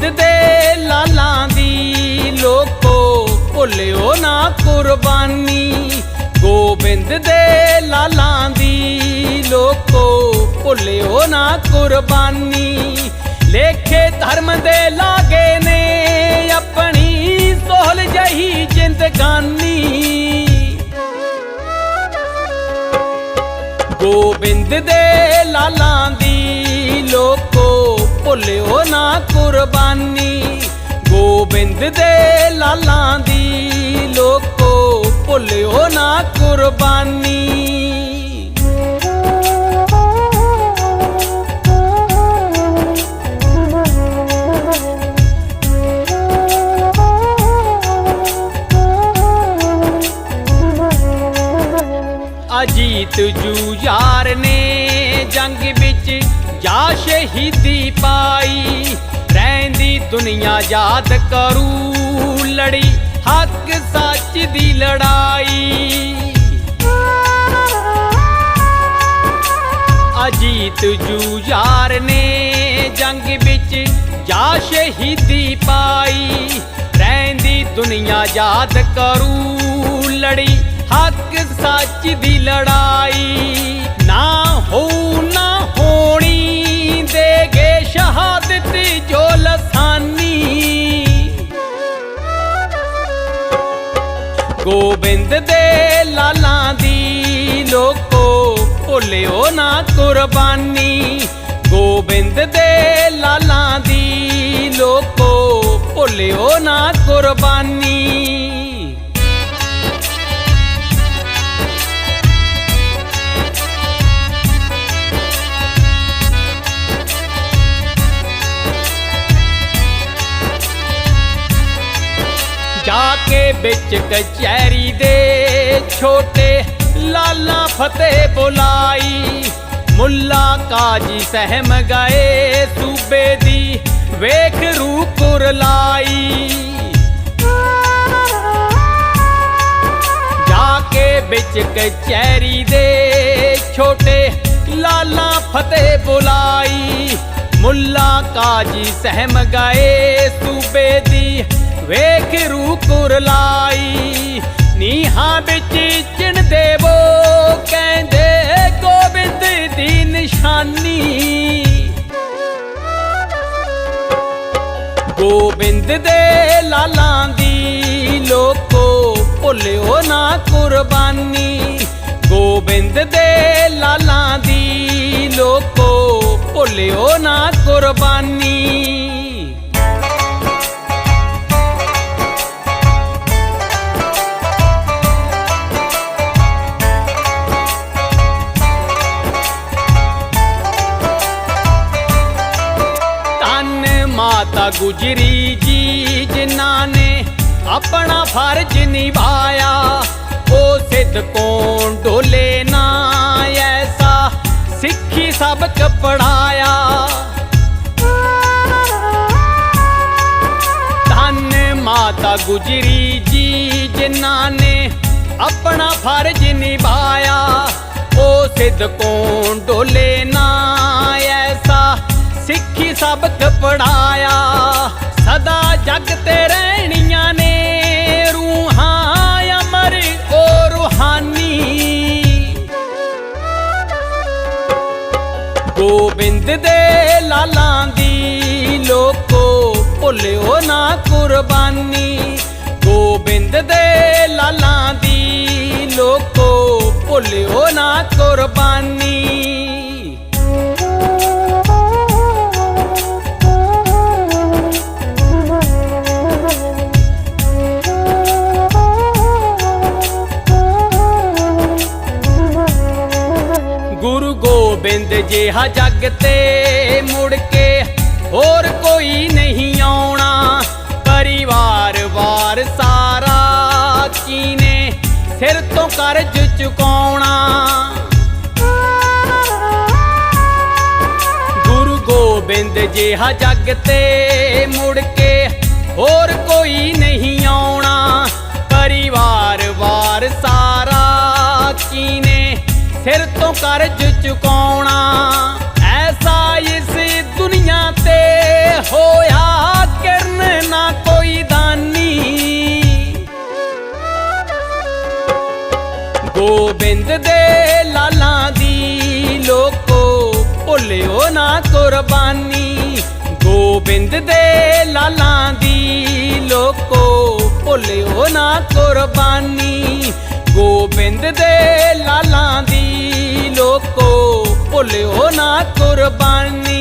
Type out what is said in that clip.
ਸ਼ਹੀਦ ਦੇ ਲਾਲਾਂ ਦੀ ਲੋਕੋ ਭੁੱਲਿਓ ਨਾ ਕੁਰਬਾਨੀ। ਗੋਬਿੰਦ ਦੇ ਲਾਲਾਂ ਦੀ ਲੋਕੋ ਭੁੱਲਿਓ ਨਾ ਕੁਰਬਾਨੀ। ਲੇਖੇ ਧਰਮ ਦੇ ਲਾਗੇ ਨੇ ਆਪਣੀ ਸੋਹਲ ਜਹੀ ਜਿੰਦਗਾਨੀ। ਗੋਬਿੰਦ ਦੇ ਲਾਲਾਂ ਦੀ ਲੋਕੋ ਭੁੱਲਿਓ ਨਾ ਕੁਰਬਾਨੀ। ਗੋਬਿੰਦ ਦੇ ਲਾਲਾਂ ਦੀ ਲੋਕੋ ਭੁੱਲਿਓ ਨਾ ਕੁਰਬਾਨੀ। ਅਜੀਤ ਜੂ ਯਾਰ ਨੇ ਜੰਗ ਵਿੱਚ ਜਾ ਸ਼ਹੀਦੀ ਪਾਈ। ਰਹਿੰਦੀ ਦੁਨੀਆ ਯਾਦ ਕਰੂ ਲੜੀ, ਹੱਕ ਸੱਚ ਦੀ ਲੜਾਈ। ਅਜੀਤ ਜੂ ਯਾਰ ਨੇ ਜੰਗ ਵਿੱਚ ਜਾ ਸ਼ਹੀਦੀ ਪਾਈ। ਰਹਿੰਦੀ ਦੁਨੀਆ ਯਾਦ ਕਰੂ ਲੜੀ, ਹੱਕ ਸੱਚ ਦੀ ਲੜਾਈ। ਗੋਬਿੰਦ ਦੇ ਲਾਲਾਂ ਦੀ, ਲੋਕੋ ਭੁੱਲਿਓ ਨਾ ਕੁਰਬਾਨੀ। ਗੋਬਿੰਦ ਦੇ ਲਾਲਾਂ ਦੀ, ਲੋਕੋ ਭੁੱਲਿਓ ਨਾ ਕੁਰਬਾਨੀ। ਵਿੱਚ ਕਚਹਿਰੀ ਦੇ ਛੋਟੇ ਲਾਲਾ ਫਤਿਹ ਬੁਲਾਈ। ਮੁੱਲਾ ਕਾਜੀ ਸਹਿਮ ਗਏ ਸੂਬੇ ਦੀ ਵੇਖ ਰੂ ਕੁਰਲਾਈ ਜਾ ਕੇ ਵਿੱਚ ਕਚਹਿਰੀ ਦੇ ਛੋਟੇ ਲਾਲਾ ਫਤਿਹ ਬੁਲਾਈ। ਮੁੱਲਾ ਕਾਜੀ ਸਹਿਮ ਗਏ ਵੇਖ ਰੂ ਕੁਰਲਾਈ ਨੀਹਾਂ ਵਿੱਚ ਚਿਣ ਦੇਵੋ, ਕਹਿੰਦੇ ਗੋਬਿੰਦ ਦੀ ਨਿਸ਼ਾਨੀ। ਗੋਬਿੰਦ ਦੇ ਲਾਲਾਂ ਦੀ ਲੋਕੋ ਭੁੱਲਿਓ ਨਾ ਕੁਰਬਾਨੀ। ਗੋਬਿੰਦ ਦੇ ਲਾਲਾਂ ਦੀ ਲੋਕੋ ਭੁੱਲਿਓ ਨਾ ਕੁਰਬਾਨੀ। ਗੁਜਰੀ ਜੀ, ਜਿਨ੍ਹਾਂ ਨੇ ਆਪਣਾ ਫਰਜ਼ ਨਿਭਾਇਆ, ਉਹ ਸਿੱਧ ਕੋਂ ਡੋਲੇ ਨਾ ਐਸਾ ਸਿੱਖੀ ਸਬਕ ਪੜਾਇਆ ਧੰਨ ਮਾਤਾ ਗੁਜਰੀ ਜੀ, ਜਿਨ੍ਹਾਂ ਨੇ ਆਪਣਾ ਫਰਜ਼ ਨਿਭਾਇਆ, ਉਹ ਸਿੱਧ ਕੋਂ ਡੋਲੇ ਨਾ ਸਬਕ ਪੜਾਇਆ ਸਦਾ ਜਗ ਤੇ ਰਹਿਣੀਆਂ ਨੇ ਰੂਹਾਂ ਅਮਰ ਓ ਰੂਹਾਨੀ। ਗੋਬਿੰਦ ਦੇ ਲਾਲਾਂ ਦੀ ਲੋਕੋ ਭੁੱਲਿਓ ਨਾ ਕੁਰਬਾਨੀ। ਗੋਬਿੰਦ ਦੇ ਲਾਲਾਂ ਦੀ ਲੋਕੋ ਭੁੱਲਿਓ ਨਾ ਕੁਰਬਾਨੀ। ਗੋਬਿੰਦ ਜਿਹਾ ਜਗ ਤੇ ਮੁੜ ਕੇ ਹੋਰ ਕੋਈ ਨਹੀਂ ਆਉਣਾ। ਪਰਿਵਾਰ ਵਾਰ ਸਾਰਾ ਕੀਨੇ ਸਿਰ ਤੋਂ ਕਰਜ਼ ਚੁਕਾਉਣਾ। ਗੁਰੂ ਗੋਬਿੰਦ ਜਿਹਾ ਜਗ ਤੇ ਮੁੜ ਕੇ ਹੋਰ ਕੋਈ ਨਹੀਂ ਕਰਜ਼ ਚੁਕਾਉਣਾ ਐਸਾ ਇਸ ਦੁਨੀਆ ਤੇ ਹੋਇਆ ਕਿਰਨ ਨਾ ਕੋਈ ਦਾਨੀ। ਗੋਬਿੰਦ ਦੇ ਲਾਲਾਂ ਦੀ ਲੋਕੋ ਭੁੱਲਿਓ ਨਾ ਕੁਰਬਾਨੀ। ਗੋਬਿੰਦ ਦੇ ਲਾਲਾਂ ਦੀ ਲੋਕੋ ਭੁੱਲਿਓ ਨਾ ਕੁਰਬਾਨੀ। ਗੋਬਿੰਦ ਦੇ ਲਾਲਾਂ ਨਾ ਕੁਰਬਾਨੀ